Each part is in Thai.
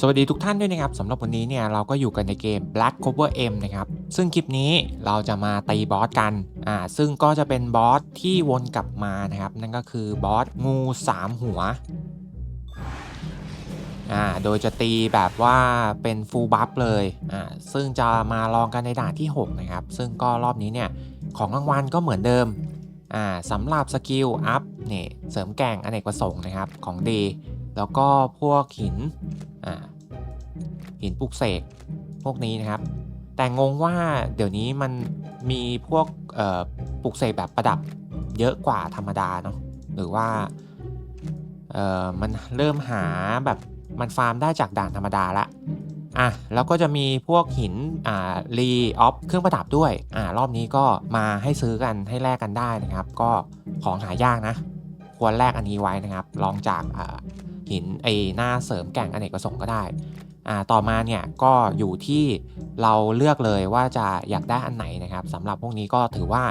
สวัสดีทุกท่านด้วยนะครับสำหรับวันนี้เนี่ยเราก็อยู่กันในเกม Black Cover M นะครับซึ่งคลิปนี้เราจะมาตีบอสกันอ่าซึ่งก็จะเป็นบอสที่วนกลับมานะครับ นั่นก็คือบอสงู 3 หัวอ่าโดยจะตีแบบว่าเป็นฟูลบัฟเลยอ่าซึ่งจะมาลองกันในด่านที่ 6 นะครับ ซึ่งก็รอบนี้เนี่ยของรางวัลก็เหมือนเดิมอ่าสำหรับสกิลอัพเนี่ยเสริมแก่งอเนกประสงค์นะครับของดี แล้วก็พวกหินหินปลุกเสกพวกนี้นะครับ แต่งงว่าเดี๋ยวนี้มันมีพวกปลุกเสกแบบประดับเยอะกว่าธรรมดาเนาะหรือว่ามันเริ่มหาแบบมันฟาร์มได้จากด่านธรรมดาละอะแล้วก็จะมีพวกหินอ่ารีออฟเครื่องประดับด้วยอ่ารอบนี้ก็มาให้ซื้อกันให้แลกกันได้นะครับ ก็ของหายากนะ ควรแลกอันนี้ไว้นะครับ ลองจากอ่า หินไอหน้าเสริมแก่งอเนกประสงค์ก็ได้อ่าต่อมาเนี่ยก็อยู่ที่เราเลือกเลยว่าจะอยากได้อันไหนนะครับสำหรับพวกนี้ก็ถือว่า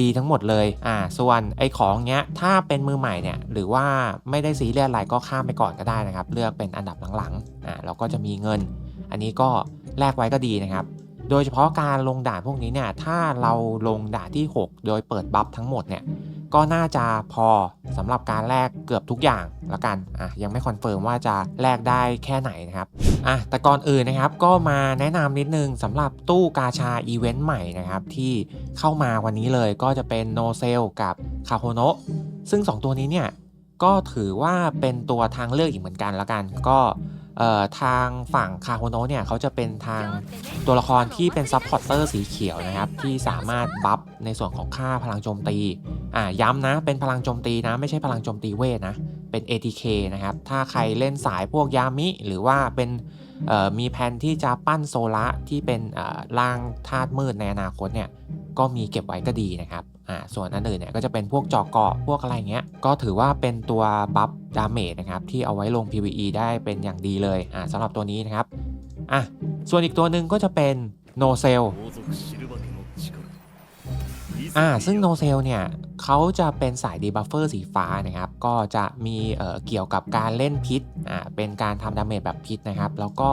ดีทั้งหมดเลยอ่าส่วนไอของเนี้ยถ้าเป็นมือใหม่เนี่ยหรือว่าไม่ได้ซีเรียสอะไรก็ข้ามไปก่อนก็ได้นะครับ เลือกเป็นอันดับหลังๆอ่าเราก็จะมีเงิน อันนี้ก็แลกไว้ก็ดีนะครับ โดยเฉพาะการลงด่านพวกนี้เนี่ยถ้าเราลงด่านที่ 6 โดยเปิดบัฟทั้งหมดเนี่ยก็น่าจะพอสำหรับการแลกเกือบทุกอย่างละกันอะยังไม่คอนเฟิร์มว่าจะแลกได้แค่ไหนนะครับอะแต่ก่อนอื่นนะครับก็มาแนะนำนิดนึงสำหรับตู้กาชาอีเวนต์ใหม่นะครับที่เข้ามาวันนี้เลยก็จะเป็นโนเซลกับคาโ o โนะซึ่ง 2 ตัวนี้เนี่ยก็ถือว่าเป็นตัวทางเลือกอีกเหมือนกันละกัน ก็ ทางฝั่งคาโ o โนะเนี่ยเขาจะเป็นทางตัวละครที่เป็นซัพพอร์เตอร์สีเขียวนะครับ ที่สามารถบัฟในส่วนของค่าพลังโจมตีอ่าย้ำนะเป็นพลังโจมตีนะไม่ใช่พลังโจมตีเวทนะเป็น ATK นะครับ ถ้าใครเล่นสายพวกยามิ หรือว่าเป็นมีแผนที่จะปั้นโซละที่เป็นร่างธาตุมืดในอนาคตเนี่ยก็มีเก็บไว้ก็ดีนะครับ อ่าส่วนอันอื่นเนี่ยก็จะเป็นพวกจอกเกาะพวกอะไรเงี้ยก็ถือว่าเป็นตัวบัฟดาเมจนะครับที่เอาไว้ลง PVE ได้เป็นอย่างดีเลยอ่าสำหรับตัวนี้นะครับอะส่วนอีกตัวหนึ่งก็จะเป็นโนเซลอ่าซึ่งโนเซลเนี่ยเขาจะเป็นสายดีบัฟเฟอร์สีฟ้านะครับ ก็จะมีเอ่อเกี่ยวกับการเล่นพิษอ่าเป็นการทำดาเมจแบบพิษนะครับ แล้วก็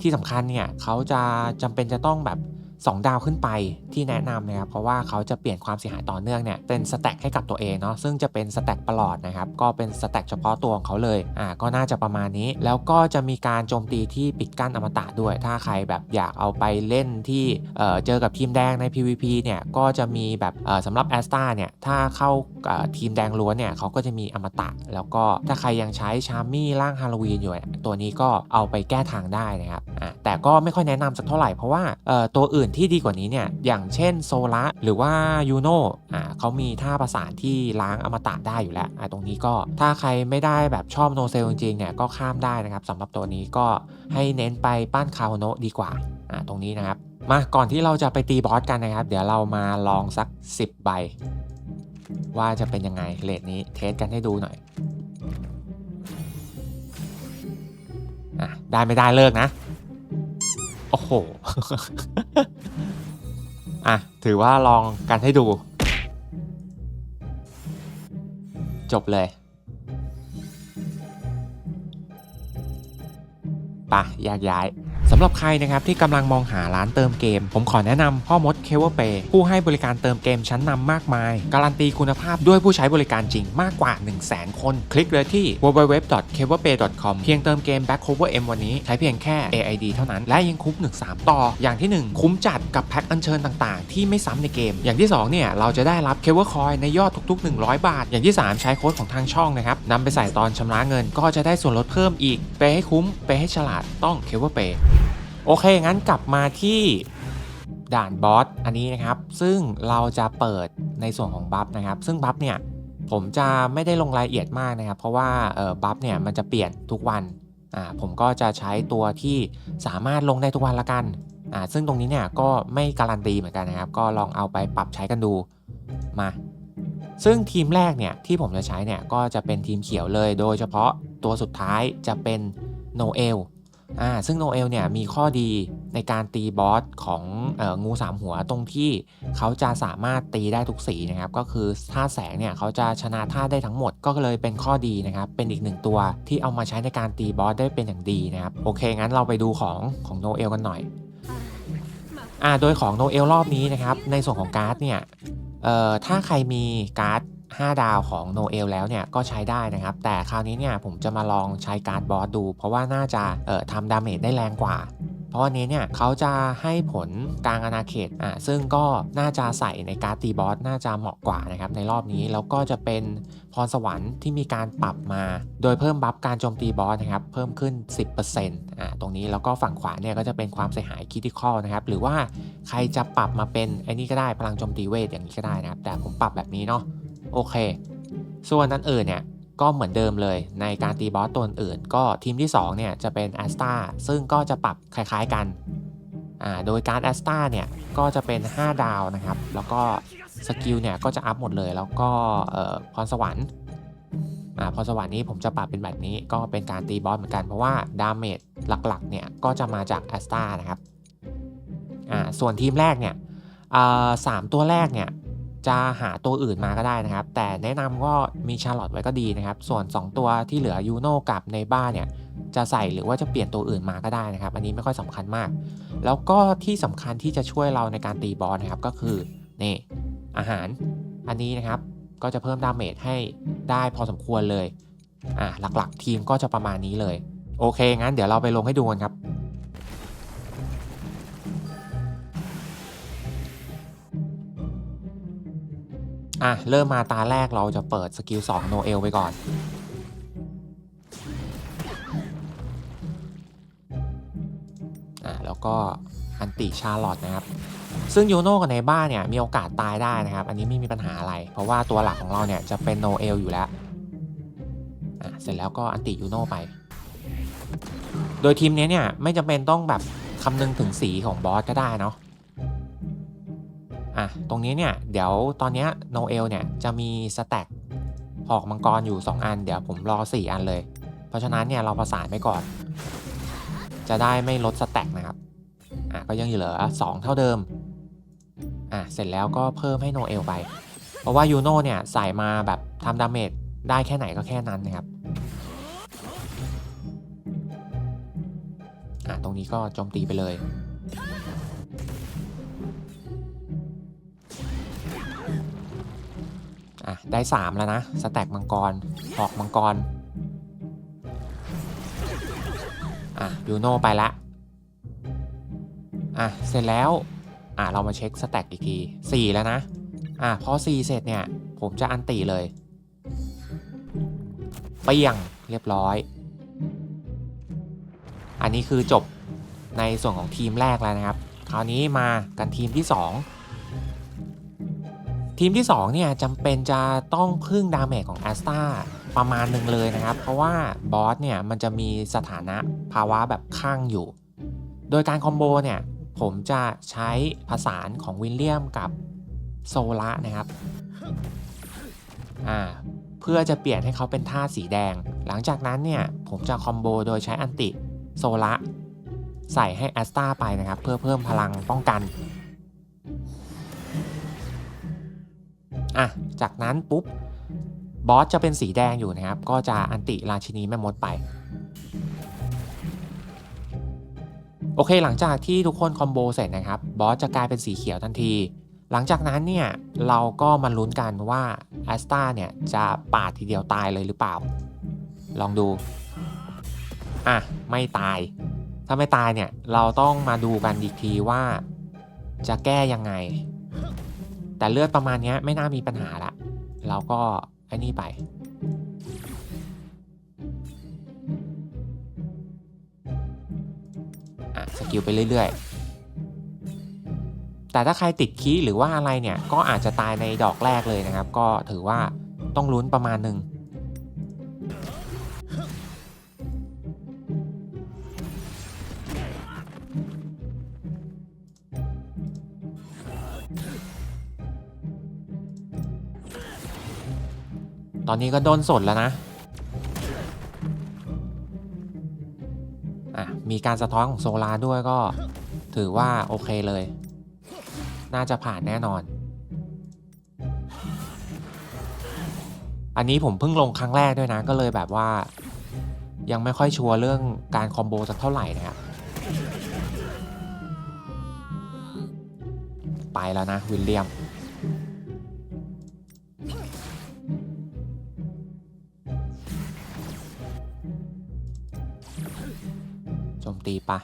ที่สำคัญเนี่ยเขาจะจำเป็นจะต้องแบบ 2 ดาวขึ้นไปที่แนะนำนะครับเพราะว่าเขาจะเปลี่ยนความเสียหายต่อเนื่องเนี่ยเป็นสแต็กให้กับตัวเองเนาะซึ่งจะเป็นสแต็กประหลอดนะครับก็เป็นสแต็กเฉพาะตัวของเขาเลยอ่าก็น่าจะประมาณนี้ แล้วก็จะมีการโจมตีที่ปิดกั้นอมตะด้วย ถ้าใครแบบอยากเอาไปเล่นที่เอ่อเจอกับทีมแดงใน PVP เนี่ยก็จะมีแบบเอ่อสำหรับแอสตาเนี่ยถ้าเข้าเอ่อทีมแดงล้วนเนี่ยเขาก็จะมีอมตะ แล้วก็ถ้าใครยังใช้ชาร์มี่ร่างฮาโลวีนอยู่เนี่ยตัวนี้ก็เอาไปแก้ทางได้นะครับอ่าแต่ก็ไม่ค่อยแนะนำสักเท่าไหร่เพราะว่าเอ่อตัวอื่นที่ดีกว่านี้เนี่ย อย่างเช่นโซละหรือว่ายูโนอ่าเขามีท่าประสานที่ล้างอมตะได้อยู่แล้วอ่าตรงนี้ก็ถ้าใครไม่ได้แบบชอบโนเซลจริงๆเนี่ยก็ข้ามได้นะครับสำหรับตัวนี้ก็ให้เน้นไปปั้นคาโโนะดีกว่าอ่าตรงนี้นะครับ มาก่อนที่เราจะไปตีบอสกันนะครับ เดี๋ยวเรามาลองสัก 10 ใบ ว่าจะเป็นยังไงเลทนี้เทสกันให้ดูหน่อยอะได้ไม่ได้เลิกนะ โอ้โห อะ ถือว่าลองกันให้ดู จบเลยปะแยกย้าย สำหรับใครนะครับที่กำลังมองหาร้านเติมเกม ผมขอแนะนำพ่อมดเคเวอร์เปผู้ให้บริการเติมเกมชั้นนำมากมาย การันตีคุณภาพด้วยผู้ใช้บริการจริงมากกว่า 1 0 0 0 0แคน คลิกเลยที่ www.keverpay.com เพียงเติมเกม Back Cover M วันนี้ใช้เพียงแค่ AID เท่านั้น และยังคุ้ม 1 3 ต่อ อย่างที่ 1 คุ้มจัดกับแพ็คอัญเชิญต่างๆ ที่ไม่ซ้ำในเกม อย่างที่ 2 เนี่ย เราจะได้รับเคเวอร์คอยในยอดทุก ๆ 100 บาท อย่างที่ 3 ใช้โค้ดของทางช่องนะครับนำไปใส่ตอนชำระเงินก็จะได้ส่วนลดเพิ่มอีกเปให้คุ้มเปให้ฉลาดต้องเคเวอร์เป โอเค งั้นกลับมาที่ด่านบอสอันนี้นะครับ ซึ่งเราจะเปิดในส่วนของบัฟนะครับ ซึ่งบัฟเนี่ยผมจะไม่ได้ลงรายละเอียดมากนะครับ เพราะว่าเออบัฟเนี่ยมันจะเปลี่ยนทุกวันอ่าผมก็จะใช้ตัวที่สามารถลงได้ทุกวันละกันอ่าซึ่งตรงนี้เนี่ยก็ไม่การันตีเหมือนกันนะครับ ก็ลองเอาไปปรับใช้กันดูมา ซึ่งทีมแรกเนี่ยที่ผมจะใช้เนี่ยก็จะเป็นทีมเขียวเลย โดยเฉพาะตัวสุดท้ายจะเป็นโนเอล อ่าซึ่งโนเอลเนี่ยมีข้อดีในการตีบอสของอองูสามหัวตรงที่เขาจะสามารถตีได้ทุกสีนะครับ ก็คือท่าแสงเนี่ยเขาจะชนะท่าได้ทั้งหมดก็เลยเป็นข้อดีนะครับ เป็นอีกหนึ่งตัวที่เอามาใช้ในการตีบอสได้เป็นอย่างดีนะครับ โอเค งั้นเราไปดูของของโนเอลกันหน่อยอ่าโดยของโนเอลรอบนี้นะครับ ในส่วนของการ์ดเนี่ยเอ่อถ้าใครมีการ์ด 5 ดาวของโนเอลแล้วเนี่ยก็ใช้ได้นะครับ แต่คราวนี้เนี่ยผมจะมาลองใช้การ์ดบอสดู เพราะว่าน่าจะเอ่อทำดาเมจได้แรงกว่าเพราะวันนี้เนี่ยเขาจะให้ผลกลางอาณาเขตอะซึ่งก็น่าจะใส่ในการ์ดตีบอสน่าจะเหมาะกว่านะครับในรอบนี้แล้วก็จะเป็นพรสวรรค์ที่มีการปรับมา โดยเพิ่มบัฟการโจมตีบอสนะครับเพิ่มขึ้น 10%อะตรงนี้แล้วก็ฝั่งขวาเนี่ยก็จะเป็นความเสียหายคิติคอลนะครับหรือว่าใครจะปรับมาเป็นไอ้นี่ก็ได้พลังโจมตีเวทอย่างนี้ก็ได้นะครับแต่ผมปรับแบบนี้เนาะ โอเค ส่วนนั้นอื่นเนี่ยก็เหมือนเดิมเลยในการตีบอสตัวอื่น ก็ทีมที่2เนี่ยจะเป็นแอสตาซึ่งก็จะปรับคล้ายๆกันโดยการแอสตาเนี่ยก็จะเป็น 5 ดาวนะครับ แล้วก็สกิลเนี่ยก็จะอัพหมดเลย แล้วก็พรสวรรค์พรสวรรค์นี้ผมจะปรับเป็นแบบนี้ก็เป็นการตีบอสเหมือนกันเพราะว่าดาเมจหลักๆเนี่ยก็จะมาจากแอสตานะครับส่วนทีมแรกเนี่ยสามตัวแรกเนี่ย จะหาตัวอื่นมาก็ได้นะครับ แต่แนะนำก็มีชาร์ลอตไว้ก็ดีนะครับ ส่วน 2 ตัวที่เหลือยูโน่กับในบ้านเนี่ยจะใส่หรือว่าจะเปลี่ยนตัวอื่นมาก็ได้นะครับ อันนี้ไม่ค่อยสำคัญมาก แล้วก็ที่สำคัญที่จะช่วยเราในการตีบอสนะครับก็คือนี่อาหารอันนี้นะครับก็จะเพิ่มดาเมจให้ได้พอสมควรเลยอะหลักๆทีมก็จะประมาณนี้เลย โอเคงั้นเดี๋ยวเราไปลงให้ดูกันครับ อะ เริ่มมาตาแรกเราจะเปิดสกิล2โนเอลไปก่อน อะ แล้วก็อันติชาร์ลอตนะครับ ซึ่งยูโน่กับในบ้านเนี่ย มีโอกาสตายได้นะครับ อันนี้ไม่มีปัญหาอะไร เพราะว่าตัวหลักของเราเนี่ย จะเป็นโนเอลอยู่แล้ว อะ เสร็จแล้วก็อันติยูโน่ไป โดยทีมนี้เนี่ย ไม่จำเป็นต้องแบบคำนึงถึงสีของบอสก็ได้เนาะ อะตรงนี้เนี่ยเดี๋ยวตอนนี้โนเอลเนี่ยจะมีสแต็กหอกมังกรอยู่ 2 อัน เดี๋ยวผมรอ 4 อันเลย เพราะฉะนั้นเนี่ยเราประสานไปก่อน จะได้ไม่ลดสแต็กนะครับอะก็ยังอยู่เหลือ 2 เท่าเดิมอะเสร็จแล้วก็เพิ่มให้โนเอลไป เพราะว่ายูโน่เนี่ยใส่มาแบบทำดาเมจได้แค่ไหนก็แค่นั้นนะครับอะตรงนี้ก็โจมตีไปเลย อะ ได้ 3 แล้วนะ สแต็กมังกรหอกมังกร อะยูโน่ไปละ อะ เสร็จแล้ว อะ เรามาเช็คสแต็กอีกที 4 แล้วนะ อะ พอ 4 เสร็จเนี่ย ผมจะอันติเลย เปียงเรียบร้อย อันนี้คือจบในส่วนของทีมแรกแล้วนะครับ คราวนี้มากันทีมที่ 2 ทีมที่2เนี่ยจำเป็นจะต้องพึ่งดาเมจของแอสตาประมาณหนึ่งเลยนะครับ เพราะว่าบอสเนี่ยมันจะมีสถานะภาวะแบบข้างอยู่ โดยการคอมโบเนี่ยผมจะใช้ผสานของวิลเลียมกับโซละนะครับอ่าเพื่อจะเปลี่ยนให้เขาเป็นท่าสีแดง หลังจากนั้นเนี่ยผมจะคอมโบโดยใช้อันติโซละใส่ให้แอสตาไปนะครับ เพื่อเพิ่มพลังป้องกัน อะจากนั้นปุ๊บบอสจะเป็นสีแดงอยู่นะครับ ก็จะอันติราชินีแม่มดไป โอเคหลังจากที่ทุกคนคอมโบเสร็จนะครับ บอสจะกลายเป็นสีเขียวทันที หลังจากนั้นเนี่ยเราก็มาลุ้นกันว่าแอสตาเนี่ยจะปาดทีเดียวตายเลยหรือเปล่า ลองดู อะ ไม่ตาย ถ้าไม่ตายเนี่ยเราต้องมาดูกันอีกทีว่าจะแก้ยังไง แต่เลือดประมาณนี้ไม่น่ามีปัญหาละเราก็ไอ้นี่ไป อะ สกิลไปเรื่อยๆ แต่ถ้าใครติดคีหรือว่าอะไรเนี่ย ก็อาจจะตายในดอกแรกเลยนะครับ ก็ถือว่าต้องลุ้นประมาณหนึ่ง ตอนนี้ก็โดนสดแล้วนะ อะ มีการสะท้อนของโซลาด้วยก็ถือว่าโอเคเลย น่าจะผ่านแน่นอน อันนี้ผมเพิ่งลงครั้งแรกด้วยนะ ก็เลยแบบว่า ยังไม่ค่อยชัวร์เรื่องการคอมโบสักเท่าไหร่นะครับไปแล้วนะ วิลเลียม ตีไปะ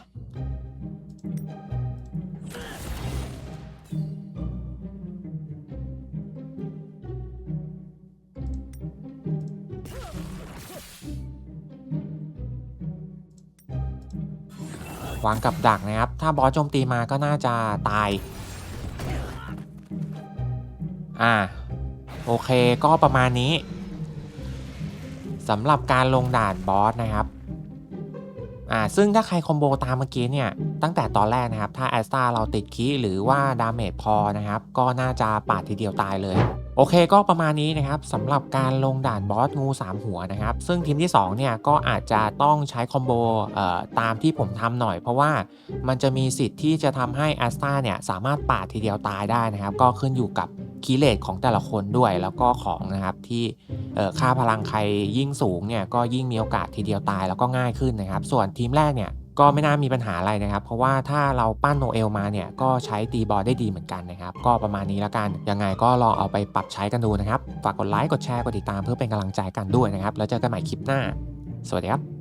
วางกับดักนะครับ ถ้าบอสโจมตีมาก็น่าจะตาย อ่า โอเคก็ประมาณนี้สำหรับการลงด่านบอสนะครับ อ่าซึ่งถ้าใครคอมโบตามเมื่อกี้เนี่ยตั้งแต่ตอนแรกนะครับ ถ้าแอสตาเราติดคีหรือว่าดาเมจพอนะครับ ก็น่าจะปาดทีเดียวตายเลย โอเคก็ประมาณนี้นะครับสำหรับการลงด่านบอสงู 3 หัวนะครับ ซึ่งทีมที่2เนี่ยก็อาจจะต้องใช้คอมโบตามที่ผมทำหน่อย เพราะว่ามันจะมีสิทธิ์ที่จะทำให้แอสตาเนี่ยสามารถปาดทีเดียวตายได้นะครับ ก็ขึ้นอยู่กับคีเลตของแต่ละคนด้วย แล้วก็ของนะครับที่ค่าพลังใครยิ่งสูงเนี่ยก็ยิ่งมีโอกาสทีเดียวตายแล้วก็ง่ายขึ้นนะครับ ส่วนทีมแรกเนี่ย ก็ไม่น่ามีปัญหาอะไรนะครับ เพราะว่าถ้าเราปั้นโนเอลมาเนี่ยก็ใช้ตีบอลได้ดีเหมือนกันนะครับ ก็ประมาณนี้แล้วกัน ยังไงก็ลองเอาไปปรับใช้กันดูนะครับ ฝากกดไลค์ กดแชร์ กดติดตามเพื่อเป็นกำลังใจกันด้วยนะครับ แล้วเจอกันใหม่คลิปหน้า สวัสดีครับ